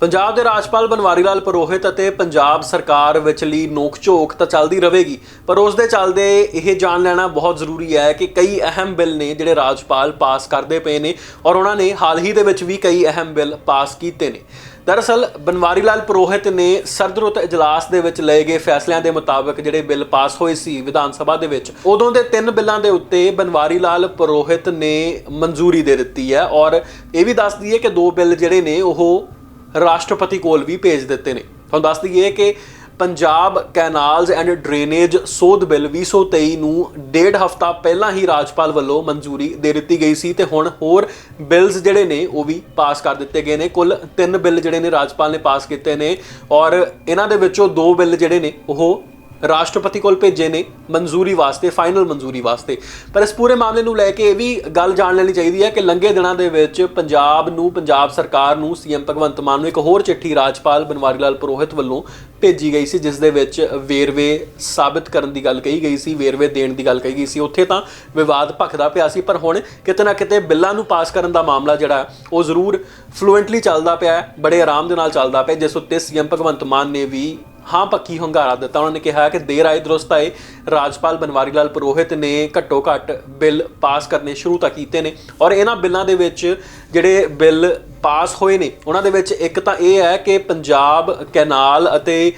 ਪੰਜਾਬ ਦੇ ਰਾਜਪਾਲ ਬਨਵਾਰੀ ਲਾਲ ਪੁਰੋਹਿਤ ਅਤੇ ਪੰਜਾਬ ਸਰਕਾਰ ਵਿਚਲੀ ਨੋਕ-ਝੋਕ ਤਾਂ ਚੱਲਦੀ ਰਹੇਗੀ, ਪਰ ਉਸ ਦੇ ਚੱਲਦੇ ਇਹ ਜਾਣ ਲੈਣਾ ਬਹੁਤ ਜ਼ਰੂਰੀ ਹੈ ਕਿ ਕਈ ਅਹਿਮ ਬਿੱਲ ਨੇ ਜਿਹੜੇ ਰਾਜਪਾਲ ਪਾਸ ਕਰਦੇ ਪਏ ਨੇ ਔਰ ਉਹਨਾਂ ਨੇ ਹਾਲ ਹੀ ਦੇ ਵਿੱਚ ਵੀ ਕਈ ਅਹਿਮ ਬਿੱਲ ਪਾਸ ਕੀਤੇ ਨੇ। ਦਰਅਸਲ, ਬਨਵਾਰੀ ਲਾਲ ਪੁਰੋਹਿਤ ਨੇ ਸਰਦਰੁੱਤ ਇਜਲਾਸ ਦੇ ਵਿੱਚ ਲਏ ਗਏ ਫੈਸਲਿਆਂ ਦੇ ਮੁਤਾਬਕ ਜਿਹੜੇ ਬਿੱਲ ਪਾਸ ਹੋਏ ਸੀ ਵਿਧਾਨ ਸਭਾ ਦੇ ਵਿੱਚ, ਉਦੋਂ ਦੇ ਤਿੰਨ ਬਿੱਲਾਂ ਦੇ ਉੱਤੇ ਬਨਵਾਰੀ ਲਾਲ ਪੁਰੋਹਿਤ ਨੇ ਮਨਜ਼ੂਰੀ ਦੇ ਦਿੱਤੀ ਹੈ ਔਰ ਇਹ ਵੀ ਦੱਸ ਦਈਏ ਕਿ ਦੋ ਬਿੱਲ ਜਿਹੜੇ ਨੇ ਉਹ ਰਾਸ਼ਟਰਪਤੀ ਕੋਲ ਵੀ ਭੇਜ ਦਿੱਤੇ ਨੇ। ਤੁਹਾਨੂੰ ਦੱਸ ਦਈਏ ਕਿ ਪੰਜਾਬ ਕੈਨਾਲਜ਼ ਐਂਡ ਡਰੇਨੇਜ ਸੋਧ ਬਿੱਲ 2023 ਨੂੰ ਡੇਢ ਹਫ਼ਤਾ ਪਹਿਲਾਂ ਹੀ ਰਾਜਪਾਲ ਵੱਲੋਂ ਮਨਜ਼ੂਰੀ ਦੇ ਦਿੱਤੀ ਗਈ ਸੀ ਤੇ ਹੁਣ ਹੋਰ ਬਿੱਲਸ ਜਿਹੜੇ ਨੇ ਉਹ ਵੀ ਪਾਸ ਕਰ ਦਿੱਤੇ ਗਏ ਨੇ। ਕੁੱਲ ਤਿੰਨ ਬਿੱਲ ਜਿਹੜੇ ਨੇ ਰਾਜਪਾਲ ਨੇ ਪਾਸ ਕੀਤੇ ਨੇ ਔਰ ਇਹਨਾਂ ਦੇ ਵਿੱਚੋਂ ਦੋ ਬਿੱਲ ਜਿਹੜੇ ਨੇ ਉਹ ਰਾਸ਼ਟਰਪਤੀ ਕੋਲ ਭੇਜੇ ਨੇ ਮਨਜ਼ੂਰੀ ਵਾਸਤੇ ਫਾਈਨਲ ਮਨਜ਼ੂਰੀ ਵਾਸਤੇ। ਪਰ ਇਸ ਪੂਰੇ ਮਾਮਲੇ ਨੂੰ ਲੈ ਕੇ ਇਹ ਵੀ ਗੱਲ ਜਾਣ ਲੈਣੀ ਚਾਹੀਦੀ ਹੈ ਕਿ ਲੰਘੇ ਦਿਨਾਂ ਦੇ ਵਿੱਚ ਪੰਜਾਬ ਨੂੰ, ਪੰਜਾਬ ਸਰਕਾਰ ਨੂੰ ਸੀਐਮ ਭਗਵੰਤ ਮਾਨ ਨੂੰ ਇੱਕ ਹੋਰ ਚਿੱਠੀ ਰਾਜਪਾਲ ਬਨਵਾਰੀ ਲਾਲ ਪੁਰੋਹਿਤ ਵੱਲੋਂ ਭੇਜੀ ਗਈ ਸੀ, ਜਿਸ ਦੇ ਵਿੱਚ ਵੇਰਵੇ ਸਾਬਤ ਕਰਨ ਦੀ ਗੱਲ ਕਹੀ ਗਈ ਸੀ, ਵੇਰਵੇ ਦੇਣ ਦੀ ਗੱਲ ਕਹੀ ਗਈ ਸੀ। ਉੱਥੇ ਤਾਂ ਵਿਵਾਦ ਭਖਦਾ ਪਿਆ ਸੀ, ਪਰ ਹੁਣ ਕਿਤੇ ਨਾ ਕਿਤੇ ਬਿੱਲਾਂ ਨੂੰ ਪਾਸ ਕਰਨ ਦਾ ਮਾਮਲਾ ਜਿਹੜਾ, ਉਹ ਜ਼ਰੂਰ ਫਲੂਐਂਟਲੀ ਚੱਲਦਾ ਪਿਆ ਹੈ, ਬੜੇ ਆਰਾਮ ਦੇ ਨਾਲ ਚੱਲਦਾ ਪਿਆ ਜਿਸ ਉੱਤੇ ਸੀਐਮ ਭਗਵੰਤ ਮਾਨ ਨੇ ਵੀ ਹਾਂ, ਪੱਕੀ ਹੰਗਾਰਾ ਦਿੱਤਾ। ਉਹਨਾਂ ਨੇ ਕਿਹਾ ਕਿ ਦੇਰ ਆਏ ਦਰੁਸਤ ਆਏ, ਰਾਜਪਾਲ ਬਨਵਾਰੀ ਲਾਲ ਪੁਰੋਹਿਤ ਨੇ ਘੱਟੋ ਘੱਟ ਬਿੱਲ ਪਾਸ ਕਰਨੇ ਸ਼ੁਰੂ ਤਾਂ ਕੀਤੇ ਨੇ। ਔਰ ਇਹਨਾਂ ਬਿੱਲਾਂ ਦੇ ਵਿੱਚ ਜਿਹੜੇ ਬਿੱਲ ਪਾਸ ਹੋਏ ਨੇ, ਉਹਨਾਂ ਦੇ ਵਿੱਚ ਇੱਕ ਤਾਂ ਇਹ ਹੈ ਕਿ ਪੰਜਾਬ ਕੈਨਾਲ ਅਤੇ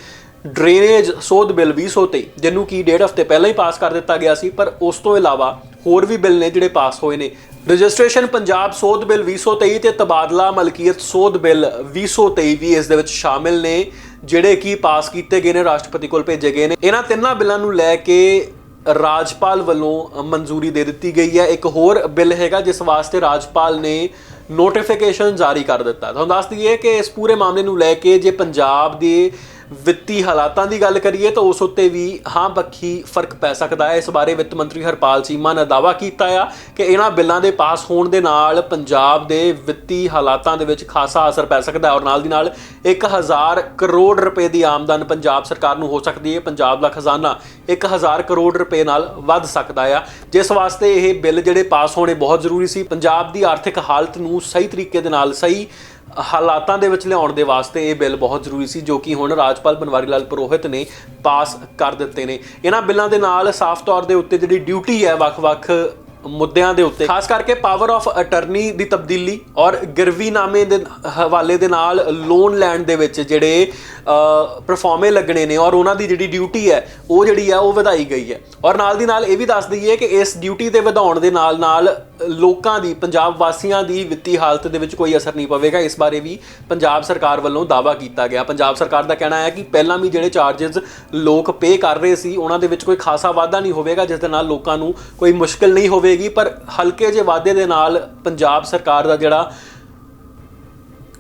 ਡਰੇਨੇਜ ਸੋਧ ਬਿੱਲ 2023 ਜਿਹਨੂੰ ਕੀ ਡੇਢ ਹਫ਼ਤੇ ਪਹਿਲਾਂ ਹੀ ਪਾਸ ਕਰ ਦਿੱਤਾ ਗਿਆ ਸੀ, ਪਰ ਉਸ ਤੋਂ ਇਲਾਵਾ ਹੋਰ ਵੀ ਬਿੱਲ ਨੇ ਜਿਹੜੇ ਪਾਸ ਹੋਏ ਨੇ। ਰਜਿਸਟ੍ਰੇਸ਼ਨ ਪੰਜਾਬ ਸੋਧ ਬਿੱਲ 2023 ਤੇ ਤਬਾਦਲਾ ਮਲਕੀਅਤ ਸੋਧ ਬਿੱਲ 2023 ਵੀ ਇਸ ਦੇ ਵਿੱਚ ਸ਼ਾਮਿਲ ਨੇ। ਜਿਹੜੇ ਕਿ ਪਾਸ ਕੀਤੇ ਗਏ ਨੇ, ਰਾਸ਼ਟਰਪਤੀ ਕੋਲ ਭੇਜੇ ਗਏ ਨੇ। ਇਹਨਾਂ ਤਿੰਨਾਂ ਬਿੱਲਾਂ ਨੂੰ ਲੈ ਕੇ ਰਾਜਪਾਲ ਵੱਲੋਂ ਮਨਜ਼ੂਰੀ ਦੇ ਦਿੱਤੀ ਗਈ ਹੈ। ਇੱਕ ਹੋਰ ਬਿੱਲ ਹੈਗਾ, ਜਿਸ ਵਾਸਤੇ ਰਾਜਪਾਲ ਨੇ ਨੋਟੀਫਿਕੇਸ਼ਨ ਜਾਰੀ ਕਰ ਦਿੱਤਾ। ਤੁਹਾਨੂੰ ਦੱਸ ਦਈਏ ਕਿ ਇਸ ਪੂਰੇ ਮਾਮਲੇ ਨੂੰ ਲੈ ਕੇ ਜੇ ਪੰਜਾਬ ਦੇ ਵਿੱਤੀ ਹਾਲਾਤਾਂ ਦੀ ਗੱਲ ਕਰੀਏ ਤਾਂ ਉਸ ਉੱਤੇ ਵੀ ਹਾਂ ਪੱਖੀ ਫ਼ਰਕ ਪੈ ਸਕਦਾ ਹੈ। ਇਸ ਬਾਰੇ ਵਿੱਤ ਮੰਤਰੀ ਹਰਪਾਲ ਚੀਮਾ ਨੇ ਦਾਅਵਾ ਕੀਤਾ ਆ ਕਿ ਇਹਨਾਂ ਬਿੱਲਾਂ ਦੇ ਪਾਸ ਹੋਣ ਦੇ ਨਾਲ ਪੰਜਾਬ ਦੇ ਵਿੱਤੀ ਹਾਲਾਤਾਂ ਦੇ ਵਿੱਚ ਖਾਸਾ ਅਸਰ ਪੈ ਸਕਦਾ ਹੈ ਔਰ ਨਾਲ ਦੀ ਨਾਲ 1000 ਕਰੋੜ ਰੁਪਏ ਦੀ ਆਮਦਨ ਪੰਜਾਬ ਸਰਕਾਰ ਨੂੰ ਹੋ ਸਕਦੀ ਹੈ। ਪੰਜਾਬ ਦਾ ਖਜ਼ਾਨਾ 1000 ਕਰੋੜ ਰੁਪਏ ਨਾਲ ਵੱਧ ਸਕਦਾ ਆ। ਜਿਸ ਵਾਸਤੇ ਇਹ ਬਿੱਲ ਜਿਹੜੇ ਪਾਸ ਹੋਣੇ ਬਹੁਤ ਜ਼ਰੂਰੀ ਸੀ। ਪੰਜਾਬ ਦੀ ਆਰਥਿਕ ਹਾਲਤ ਨੂੰ ਸਹੀ ਤਰੀਕੇ ਦੇ ਨਾਲ ਸਹੀ ਹਾਲਾਤਾਂ ਦੇ ਵਿੱਚ ਲਿਆਉਣ ਦੇ ਵਾਸਤੇ ਇਹ ਬਿੱਲ ਬਹੁਤ ਜ਼ਰੂਰੀ ਸੀ, ਜੋ ਕਿ ਹੁਣ ਰਾਜਪਾਲ ਬਨਵਾਰੀ ਲਾਲ ਪੁਰੋਹਿਤ ਨੇ ਪਾਸ ਕਰ ਦਿੱਤੇ ਨੇ। ਇਹਨਾਂ ਬਿੱਲਾਂ ਦੇ ਨਾਲ ਸਾਫ਼ ਤੌਰ ਦੇ ਉੱਤੇ ਜਿਹੜੀ ਡਿਊਟੀ ਹੈ ਵੱਖ-ਵੱਖ ਮੁੱਦਿਆਂ ਦੇ ਉੱਤੇ। ਖਾਸ ਕਰਕੇ ਪਾਵਰ ਆਫ ਅਟਰਨੀ ਦੀ ਤਬਦੀਲੀ ਔਰ ਗਿਰਵੀਨਾਮੇ ਦੇ ਹਵਾਲੇ ਦੇ ਨਾਲ ਲੋਨ ਲੈਣ ਦੇ ਵਿੱਚ ਜਿਹੜੇ ਪਰਫਾਰਮੇ ਲੱਗਣੇ ਨੇ ਔਰ ਉਹਨਾਂ ਦੀ ਜਿਹੜੀ ਡਿਊਟੀ ਹੈ, ਉਹ ਜਿਹੜੀ ਹੈ, ਉਹ ਵਧਾਈ ਗਈ ਹੈ। ਔਰ ਨਾਲ ਦੀ ਨਾਲ ਇਹ ਵੀ ਦੱਸ ਦਈਏ ਕਿ ਇਸ ਡਿਊਟੀ ਦੇ ਵਧਾਉਣ ਦੇ ਨਾਲ ਨਾਲ ਲੋਕਾਂ ਦੀ, ਪੰਜਾਬ ਵਾਸੀਆਂ ਦੀ ਵਿੱਤੀ ਹਾਲਤ ਦੇ ਵਿੱਚ ਕੋਈ ਅਸਰ ਨਹੀਂ ਪਵੇਗਾ। ਇਸ ਬਾਰੇ ਵੀ ਪੰਜਾਬ ਸਰਕਾਰ ਵੱਲੋਂ ਦਾਅਵਾ ਕੀਤਾ ਗਿਆ। ਪੰਜਾਬ ਸਰਕਾਰ ਦਾ ਕਹਿਣਾ ਹੈ ਕਿ ਪਹਿਲਾਂ ਵੀ ਜਿਹੜੇ ਚਾਰजेस ਲੋਕ ਪੇ ਕਰ ਰਹੇ ਸੀ, ਉਹਨਾਂ ਦੇ ਵਿੱਚ ਕੋਈ ਖਾਸਾ ਵਾਧਾ ਨਹੀਂ ਹੋਵੇਗਾ, ਜਿਸ ਦੇ ਨਾਲ ਲੋਕਾਂ ਨੂੰ ਕੋਈ ਮੁਸ਼ਕਲ ਨਹੀਂ ਹੋਵੇ ਹੋਵੇਗੀ ਪਰ ਹਲਕੇ ਜਿਹੇ ਵਾਧੇ ਦੇ ਨਾਲ ਪੰਜਾਬ ਸਰਕਾਰ ਦਾ ਜਿਹੜਾ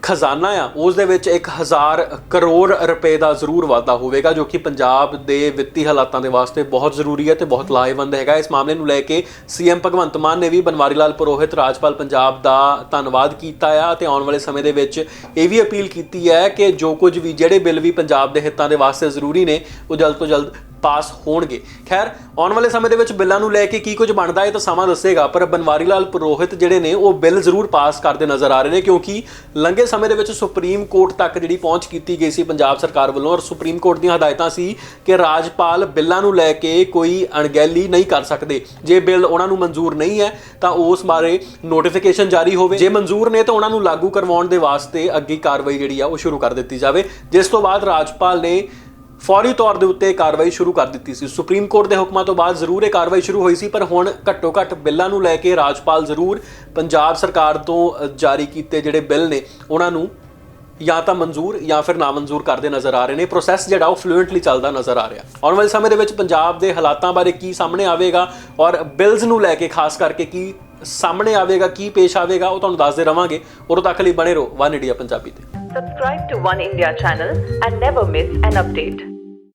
ਖਜ਼ਾਨਾ ਆ, ਉਸ ਦੇ ਵਿੱਚ 1000 ਕਰੋੜ ਰੁਪਏ ਦਾ ਜ਼ਰੂਰ ਵਾਧਾ ਹੋਵੇਗਾ, ਜੋ ਕਿ ਪੰਜਾਬ ਦੇ ਵਿੱਤੀ ਹਾਲਾਤਾਂ ਦੇ ਵਾਸਤੇ ਬਹੁਤ ਜ਼ਰੂਰੀ ਹੈ ਤੇ ਬਹੁਤ ਲਾਹੇਵੰਦ ਹੈਗਾ। ਇਸ ਮਾਮਲੇ ਨੂੰ ਲੈ ਕੇ ਸੀਐਮ ਭਗਵੰਤ ਮਾਨ ਨੇ ਵੀ ਬਨਵਾਰੀ ਲਾਲ ਪੁਰੋਹਿਤ ਰਾਜਪਾਲ ਪੰਜਾਬ ਦਾ ਧੰਨਵਾਦ ਕੀਤਾ ਆ ਤੇ ਆਉਣ ਵਾਲੇ ਸਮੇਂ ਦੇ ਵਿੱਚ ਇਹ ਵੀ ਅਪੀਲ ਕੀਤੀ ਹੈ ਕਿ ਜੋ ਕੁਝ ਵੀ ਜਿਹੜੇ ਬਿੱਲ ਵੀ ਪੰਜਾਬ ਦੇ ਹਿੱਤਾਂ ਦੇ ਵਾਸਤੇ ਜ਼ਰੂਰੀ ਨੇ, ਉਹ ਜਲਦ ਤੋਂ ਜਲਦ ਪਾਸ ਹੋਣਗੇ। ਖੈਰ, ਆਉਣ ਵਾਲੇ ਸਮੇਂ ਦੇ ਵਿੱਚ ਬਿੱਲਾਂ ਨੂੰ ਲੈ ਕੇ ਕੀ ਕੁਝ ਬਣਦਾ ਹੈ ਤਾਂ ਸਮਾਂ ਦੱਸੇਗਾ, ਪਰ ਬਨਵਾਰੀ ਲਾਲ ਪੁਰੋਹਿਤ ਜਿਹੜੇ ਨੇ, ਉਹ ਬਿੱਲ ਜ਼ਰੂਰ ਪਾਸ ਕਰਦੇ ਨਜ਼ਰ ਆ ਰਹੇ ਨੇ, ਕਿਉਂਕਿ ਲੰਘੇ ਸਮੇਂ ਦੇ ਵਿੱਚ ਸੁਪਰੀਮ ਕੋਰਟ ਤੱਕ ਜਿਹੜੀ ਪਹੁੰਚ ਕੀਤੀ ਗਈ ਸੀ ਪੰਜਾਬ ਸਰਕਾਰ ਵੱਲੋਂ ਔਰ ਸੁਪਰੀਮ ਕੋਰਟ ਦੀਆਂ ਹਦਾਇਤਾਂ ਸੀ ਕਿ ਰਾਜਪਾਲ ਬਿੱਲਾਂ ਨੂੰ ਲੈ ਕੇ ਕੋਈ ਅਣਗਹਿਲੀ ਨਹੀਂ ਕਰ ਸਕਦੇ। ਜੇ ਬਿੱਲ ਉਹਨਾਂ ਨੂੰ ਮਨਜ਼ੂਰ ਨਹੀਂ ਹੈ, ਤਾਂ ਉਸ ਬਾਰੇ ਨੋਟੀਫਿਕੇਸ਼ਨ ਜਾਰੀ ਹੋਵੇ। ਜੇ ਮਨਜ਼ੂਰ ਨੇ, ਤਾਂ ਉਹਨਾਂ ਨੂੰ ਲਾਗੂ ਕਰਵਾਉਣ ਦੇ ਵਾਸਤੇ ਅੱਗੇ ਕਾਰਵਾਈ ਜਿਹੜੀ ਆ, ਉਹ ਸ਼ੁਰੂ ਕਰ ਦਿੱਤੀ ਜਾਵੇ। ਜਿਸ ਤੋਂ ਬਾਅਦ ਰਾਜਪਾਲ ਨੇ ਫੌਰੀ ਤੌਰ ਦੇ ਉੱਤੇ ਕਾਰਵਾਈ ਸ਼ੁਰੂ ਕਰ ਦਿੱਤੀ ਸੀ। ਸੁਪਰੀਮ ਕੋਰਟ ਦੇ ਹੁਕਮਾਂ ਤੋਂ ਬਾਅਦ ਜ਼ਰੂਰ ਇਹ ਕਾਰਵਾਈ ਸ਼ੁਰੂ ਹੋਈ ਸੀ, ਪਰ ਹੁਣ ਘੱਟੋ ਘੱਟ ਬਿੱਲਾਂ ਨੂੰ ਲੈ ਕੇ ਰਾਜਪਾਲ ਜ਼ਰੂਰ ਪੰਜਾਬ ਸਰਕਾਰ ਤੋਂ ਜਾਰੀ ਕੀਤੇ ਜਿਹੜੇ ਬਿੱਲ ਨੇ, ਉਹਨਾਂ ਨੂੰ ਜਾਂ ਤਾਂ ਮਨਜ਼ੂਰ ਜਾਂ ਫਿਰ ਨਾ ਮਨਜ਼ੂਰ ਕਰਦੇ ਨਜ਼ਰ ਆ ਰਹੇ ਨੇ। ਪ੍ਰੋਸੈਸ ਜਿਹੜਾ ਉਹ ਫਲੂਐਂਟਲੀ ਚੱਲਦਾ ਨਜ਼ਰ ਆ ਰਿਹਾ। ਆਉਣ ਵਾਲੇ ਸਮੇਂ ਦੇ ਵਿੱਚ ਪੰਜਾਬ ਦੇ ਹਾਲਾਤਾਂ ਬਾਰੇ ਕੀ ਸਾਹਮਣੇ ਆਵੇਗਾ ਔਰ ਬਿਲਸ ਨੂੰ ਲੈ ਕੇ ਖਾਸ ਕਰਕੇ ਕੀ ਸਾਹਮਣੇ ਆਵੇਗਾ, ਕੀ ਪੇਸ਼ ਆਵੇਗਾ, ਉਹ ਤੁਹਾਨੂੰ ਦੱਸਦੇ ਰਵਾਂਗੇ। ਉਦੋਂ ਤੱਕ ਲਈ ਬਣੇ ਰਹੋ, ਵਨ ਇੰਡੀਆ ਪੰਜਾਬੀ ਤੇ। Subscribe to One India channel and never miss an update.